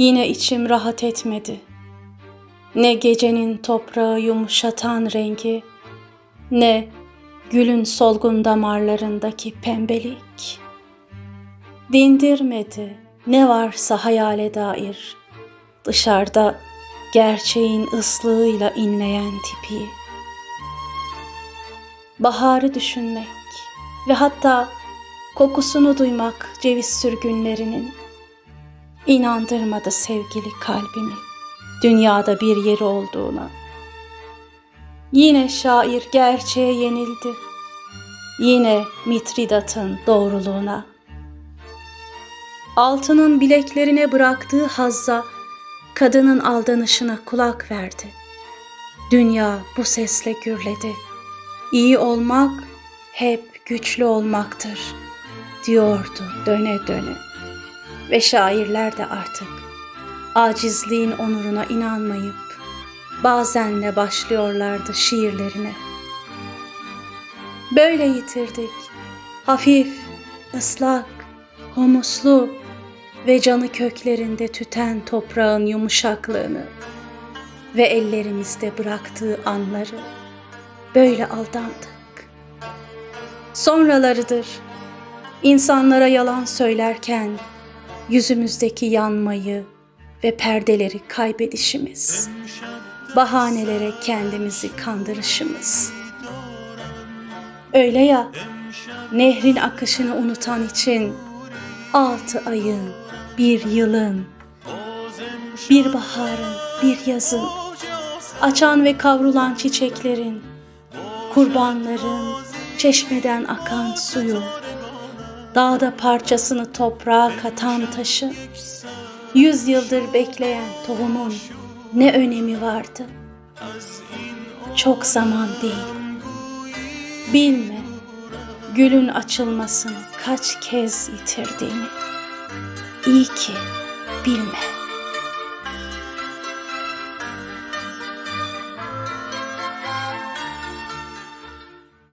Yine içim rahat etmedi. Ne gecenin toprağı yumuşatan rengi, ne gülün solgun damarlarındaki pembelik. Dindirmedi ne varsa hayale dair, dışarıda gerçeğin ıslığıyla inleyen tipi. Baharı düşünmek ve hatta kokusunu duymak ceviz sürgünlerinin inandırmadı sevgili kalbimi dünyada bir yeri olduğuna. Yine şair gerçeğe yenildi. Yine Mitridat'ın doğruluğuna. Altının bileklerine bıraktığı hazza kadının aldanışına kulak verdi. Dünya bu sesle gürledi. İyi olmak hep güçlü olmaktır diyordu döne döne. Ve şairler de artık acizliğin onuruna inanmayıp bazenle başlıyorlardı şiirlerine. Böyle yitirdik hafif, ıslak, humuslu ve canı köklerinde tüten toprağın yumuşaklığını ve ellerimizde bıraktığı anları böyle aldandık. Sonralarıdır insanlara yalan söylerken yüzümüzdeki yanmayı ve perdeleri kaybedişimiz, bahanelere kendimizi kandırışımız. Öyle ya, nehrin akışını unutan için altı ayın, bir yılın, bir baharın, bir yazın, açan ve kavrulan çiçeklerin, kurbanların, çeşmeden akan suyu, dağda parçasını toprağa katan taşı, yüz yıldır bekleyen tohumun ne önemi vardı? Çok zaman değil. Bilme, gülün açılmasını kaç kez yitirdiğini. İyi ki bilme.